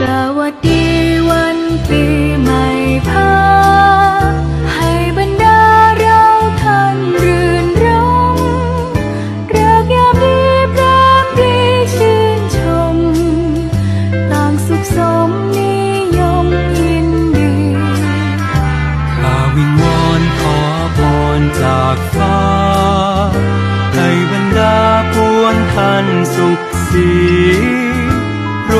สวัสดีวันปีใหม่พาให้บรรดาเราท่านรื่นรมเริกยามดีพรามปรีชื่นชม ต่างสุขสมนิยมยินดีข้าวิงวอนขอพรจากฟ้า ให้บรรดาปวงท่านสุขสี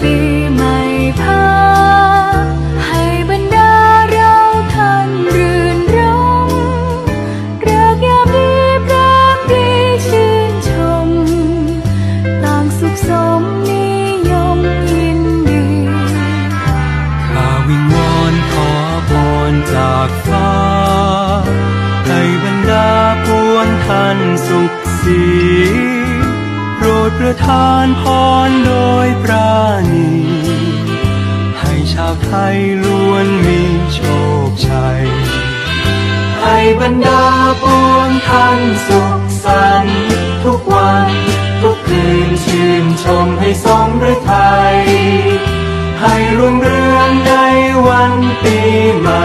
ปีใหม่พาให้บรรดาเราท่านรื่นรมริกยามดีพรามปรีชื่นชม ต่างสุขสมนิยมยินดีข้าวิงวอนขอพรจากฟ้า ให้บรรดาปวงท่านสุขสีโปรดประทานพร บรรดาปวงท่านสุขสันต์ทุกวัน ทุกคืนชื่นชมให้สมฤทัยให้รุ่งเรืองในวันปีใหม่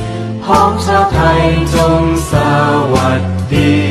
ของชาวไทยจงสวัสดี